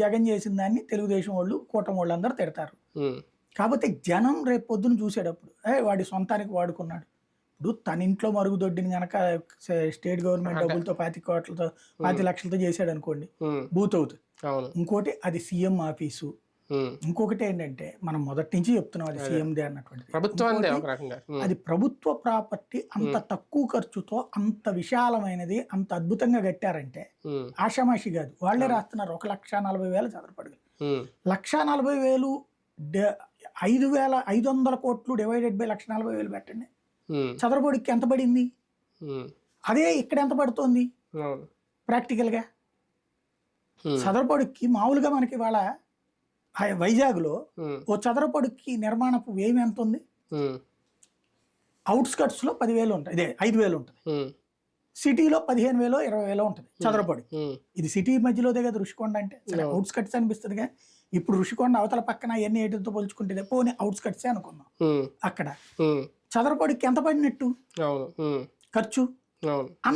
జగన్ చేసిన దాన్ని తెలుగుదేశం వాళ్ళు కూటమి వాళ్ళు అందరూ తిడతారు. కాకపోతే జనం రేపు పొద్దున చూసేటప్పుడు ఏ వాడి సొంతానికి వాడుకున్నాడు. ఇప్పుడు తన ఇంట్లో మరుగుదొడ్డిని గనక స్టేట్ గవర్నమెంట్ డబ్బులతో పాతి కోట్లతో పాతి లక్షలతో చేశాడు అనుకోండి బూత్ అవుతుంది ఇంకోటి అది సీఎం ఆఫీసు. ఇంకొకటి ఏంటంటే మనం మొదటి నుంచి చెప్తున్నాం అది సీఎందే అన్నటువంటి ఉమ్, అది ప్రభుత్వ ప్రాపర్టీ అంత తక్కువ ఖర్చుతో అంత విశాలమైనది అంత అద్భుతంగా కట్టారంటే ఆషామాషి కాదు. వాళ్ళే రాస్తున్నారు. ఒక లక్ష నలభై వేల చదరపడి లక్ష నలభై వేలు ఐదు వేల ఐదు వందల కోట్లు డివైడెడ్ బై లక్ష నలభై వేలు పెట్టండి. చదరపొడికి ఎంత పడింది? అదే ఇక్కడ ఎంత పడుతోంది? ప్రాక్టికల్గా. చదరపొడికి మామూలుగా మనకి ఇవాళ ఆ వైజాగ్లో ఓ చదరపొడికి నిర్మాణపు వ్యయం ఎంత ఉంది అవుట్స్కట్స్లో పదివేలు ఉంటుంది ఇదే ఐదు వేలు ఉంటుంది. సిటీలో పదిహేను వేలు ఇరవై వేలు ఉంటుంది చదరపొడి. ఇది సిటీ మధ్యలోదే కదా రుషికొండ అంటే. అవుట్స్కట్స్ అనిపిస్తుంది కానీ ఇప్పుడు రుషికొండ అవతల పక్కన ఎన్ని ఏటితో పోల్చుకుంటే పోనీ అవుట్స్కట్సే అనుకుందాం. అక్కడ చదరపొడికి ఎంత పడినట్టు? ఖర్చు?